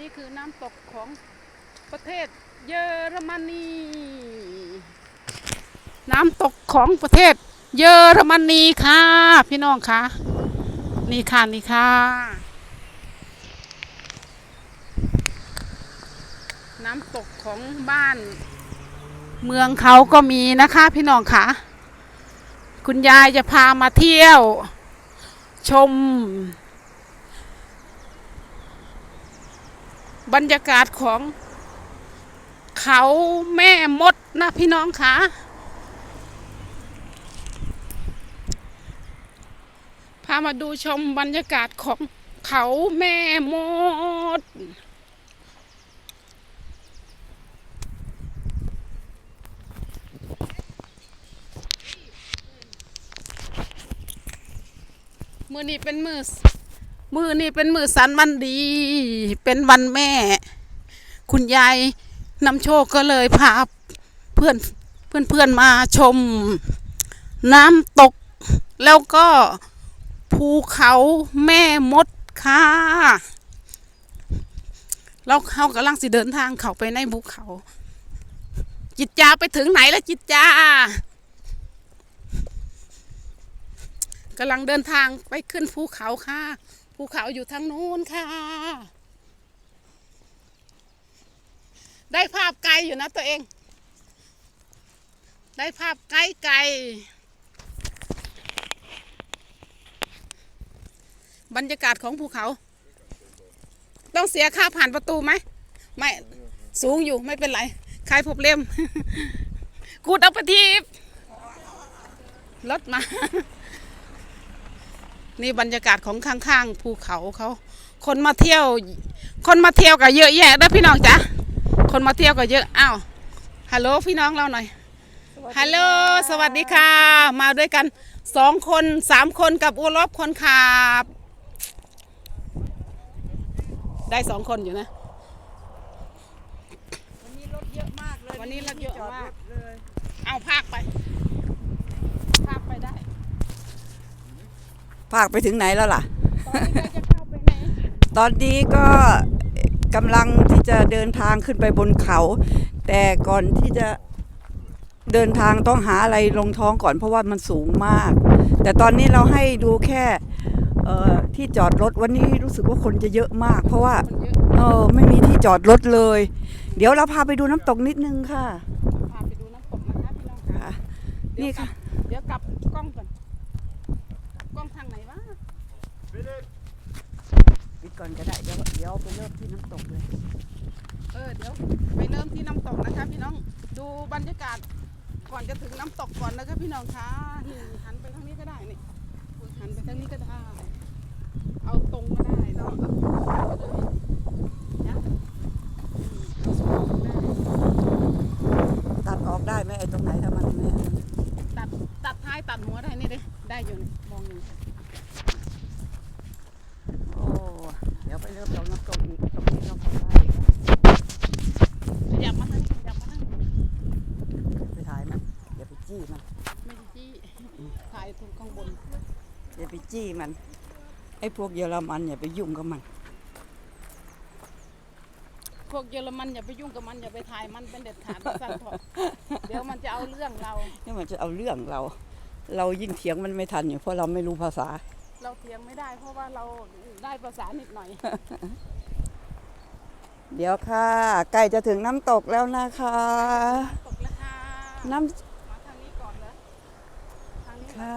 นี่คือน้ำตกของประเทศเยอรมนี น้ำตกของประเทศเยอรมนีค่ะ พี่น้องค่ะนี่ค่ะนี่ค่ะ น้ำตกของบ้าน เมืองเขาก็มีนะคะพี่น้องค่ะ คุณยายจะพามาเที่ยว ชม บรรยากาศของเขาแม่มดนะพี่น้องคะพามาดูชมบรรยากาศของเขาแม่มด มือนี้เป็นมือ มือนี่เป็นมือสันวันดี เป็นวันแม่ คุณยายนำโชคก็เลยพาเพื่อนเพื่อนเพื่อนมาชม น้ำตก แล้วก็ภูเขาแม่มดค่ะเราเขากำลังสิเดินทางเขาไปในภูเขา จิตจาไปถึงไหนแล้วจิตจากำลังเดินทางไปขึ้นภูเขาค่ะ ภูเขาอยู่ทางนู้นค่ะ ได้ภาพไกลอยู่นะตัวเอง ได้ภาพไกลไกลบรรยากาศของภูเขา ต้องเสียค่าผ่านประตูไหม ไม่ สูงอยู่ไม่เป็นไรใครพบเล่ม กูดเอาไปทีบรถมา นี่บรรยากาศของข้างๆภูเขาเขา คนมาเที่ยว คนมาเที่ยวก็เยอะแยะนะพี่น้องจ๊ะคนมาเที่ยวก็เยอะอ้าวฮัลโหลพี่น้องเราหน่อยฮัลโหลสวัสดีค่ะ มาด้วยกันสองคนสามคนกับอูรอบคนขับ ได้สองคนอยู่นะ วันนี้รถเยอะมากเลยวันนี้รถเยอะมากจดรถเลยเอาภาคไป ภาคไปได้ ภาคไปถึงไหนแล้วล่ะตอนนี้เราจะเข้าไปไหนตอนนี้ก็กำลังที่จะเดินทางขึ้นไปบนเขา แต่ก่อนที่จะเดินทางต้องหาอะไรลงท้องก่อนเพราะว่ามันสูงมาก แต่ตอนนี้เราให้ดูแค่เอ่อที่จอดรถวันนี้รู้สึกว่าคนจะเยอะมาก เพราะว่าคนเยอะเออไม่มีที่จอดรถเลย เดี๋ยวเราพาไปดูน้ำตกนิดนึงค่ะพาไปดูน้ำตกนะคะพี่น้องค่ะค่ะนี่ค่ะ เดี๋ยวกลับกล้องก่อน กล้องทางไหนวะ ปิด ก่อนก็ได้เดี๋ยวเดี๋ยวไปเริ่มที่น้ำตกเลย เออเดี๋ยวไปเริ่มที่น้ำตกนะคะพี่น้องดูบรรยากาศก่อนจะถึงน้ำตกก่อนนะคะพี่น้องคะนี่หันไปทางนี้ก็ได้นี่หันไปทางนี้ก็ได้ เอาตรงก็ได้เนาะเอาเลยนะอืมเอาตรงก็ได้ ตัดออกได้ไหมไอ้ตรงไหนถ้ามันเนี่ย ตัดตัดท้ายตัดหัวได้นี่เด้ได้อยู่นี่มองอยู่ โอ้เดี๋ยวไปเริ่มตรงน้ำตกอีกตรงนี้เราก็ได้ ขยับมาทางนี้ขยับมาทางนี้ ไปถ่ายมันอย่าไปจี้มัน ไม่ได้จี้ถ่ายตรงข้างบน อย่าไป จี้มัน ไอ้พวกเยอรมันอย่าไปยุ่งกับมัน พวกเยอรมันอย่าไปยุ่งกับมันอย่าไปถ่ายมันเป็นเด็ดขาดสั่นเถอะเดี๋ยวมันจะเอาเรื่องเรา นี่มันจะเอาเรื่องเรา เรายิ่งเถียงมันไม่ทันอยู่เพราะเราไม่รู้ภาษา เราเถียงไม่ได้ เพราะว่าเราได้ภาษานิดหน่อย เดี๋ยวค่ะ ใกล้จะถึงน้ำตกแล้วนะคะ ตกแล้วค่ะน้มาทางนี้ก่อนเลยทางนี้ำค่ะ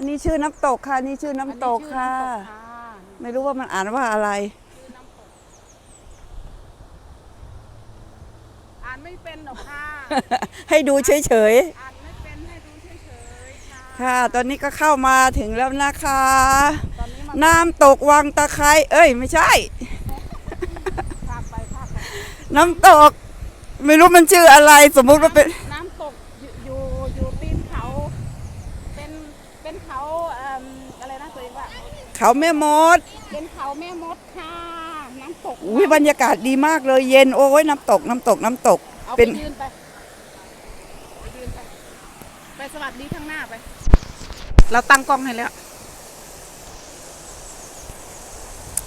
อันนี้ชื่อน้ำตกค่ะ นี่ชื่อน้ำตกค่ะอันนี้ชื่อน้ำตกค่ะ ไม่รู้ว่ามันอ่านว่าอะไรชื่อน้ำตกอ่านไม่เป็นหรอกค่ะ ให้ดูเฉยอ่านไม่เป็นให้ดูเฉยๆ ค่ะๆค่ะ ตอนนี้ก็เข้ามาถึงแล้วนะคะ ตอนนี้มาน้ำตกวังตะไคร้เอ้ย ไม่ใช่ พากไปพากไปน้ำตก ไม่รู้มันชื่ออะไร สมมุติว่าเป็น เขาแม่มด เป็นเขาแม่มดค่ะน้ำตกอุ้ยบรรยากาศดีมากเลยเย็นโอ้ยน้ำตกน้ำตกน้ำตกเอาไปเป็นยืนไปไปสวัสดีข้างหน้าไป เราตั้งกล้องให้แล้ว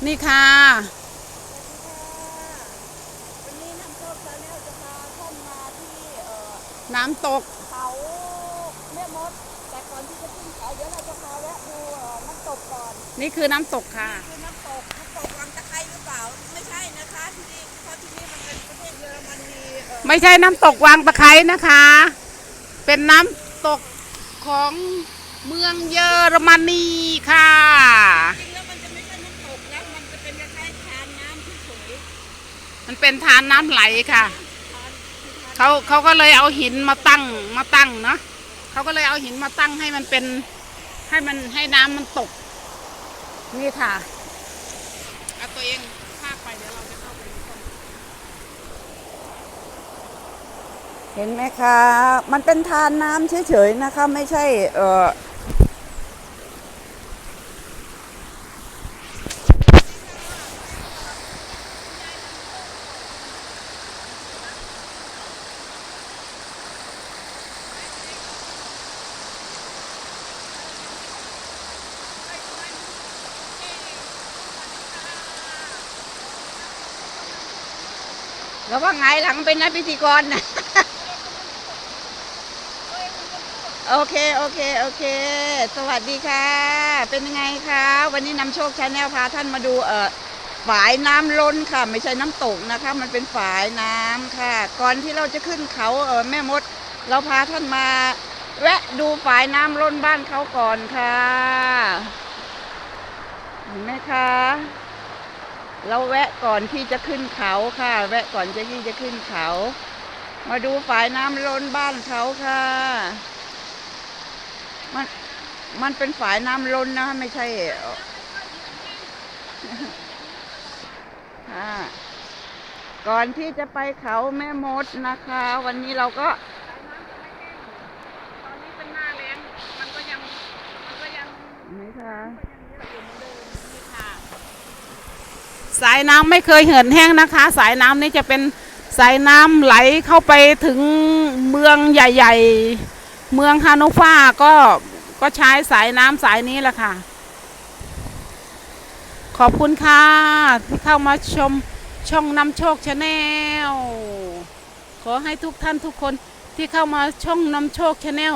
นี่ค่ะ วันนี้น้ำตกแล้วเนี่จะพาท่านมาที่เอ่อน้ำตก เขาแม่มด แต่ก่อนที่จะขึ้นเขาเดี๋ยวเราจะพาแวะดูเอ่อน้ำตกก่อนนี่คือน้ำตกค่ะ คือน้ำตกน้ำตกวังตะไคร้หรือเปล่า ไม่ใช่นะคะที่นี่เพราะที่นี่มันเป็นประเทศเยอรมนีเอ่อไม่ใช่น้ำตกวางตะไคร้นะคะ เป็นน้ำตกของเมืองเยอรมนีค่ะ จริงแล้วมันจะไม่ใช่น้ำตกนะมันจะเป็นคล้ายๆทานน้ำเฉยมันเป็นทานน้ำไหลค่ะๆทานคือทานเขาเขาก็เลยเอาหินมาตั้งมาตั้งเนาะ เขาก็เลยเอาหินมาตั้งให้มันเป็นให้มันให้น้ำมันตก นี่ค่ะเอาตัวเองพากไปเดี๋ยวเราจะเข้าไปดูต้นเห็นไหมคะ มันเป็นทานน้ำเฉยๆนะคะ ไม่ใช่ เออ แล้วว่าไงหลังเป็นนักพิธีกรนะโอเค โอเค โอเค สวัสดีค่ะ เป็นยังไงคะ วันนี้นำโชคชาแนลพาท่านมาดูเอ่อฝายน้ำล้นค่ะ ไม่ใช่น้ำตกนะคะ มันเป็นฝายน้ำค่ะ ก่อนที่เราจะขึ้นเขาเออแม่มด เราพาท่านมาแวะดูฝายน้ำล้นบ้านเขาก่อนค่ะ เห็นไหมคะ เราแวะก่อนที่จะขึ้นเขาค่ะ แวะก่อนจะที่จะขึ้นเขา มาดูฝายน้ำล้นบ้านเขาค่ะ มันมันเป็นฝายน้ำล้นนะไม่ใช่เอ่อค่ะก่อนที่จะไปเขาแม่มดนะคะ วันนี้เราก็ตอนนี้เป็นหน้าแล้งมันก็ยังมันก็ยังไหมคะ สายน้ำไม่เคยเหินแห้งนะคะ สายน้ำนี้จะเป็นสายน้ำไหลเข้าไปถึงเมืองใหญ่ ๆ เมืองฮานุฟาก็ก็ใช้สายน้ำสายนี้แหละค่ะ ขอบคุณค่ะที่เข้ามาชมช่องนำโชคชาแนลขอให้ทุกท่านทุกคนที่เข้ามาช่องนำโชคชาแนล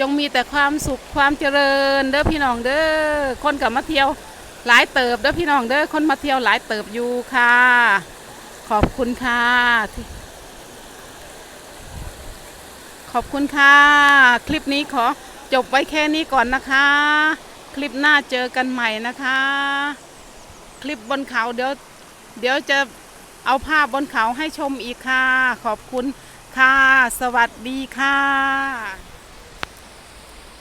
จงมีแต่ความสุขความเจริญเด้อพี่น้องเด้อคนกลับมาเที่ยว หลายเติบเด้อพี่น้องเด้อคนมาเที่ยวหลายเติบอยู่ค่ะ ขอบคุณค่ะขอบคุณค่ะ คลิปนี้ขอจบไว้แค่นี้ก่อนนะคะ คลิปหน้าเจอกันใหม่นะคะ คลิปบนเขาเดี๋ยวเดี๋ยวจะเอาภาพบนเขาให้ชมอีกค่ะ ขอบคุณค่ะ สวัสดีค่ะ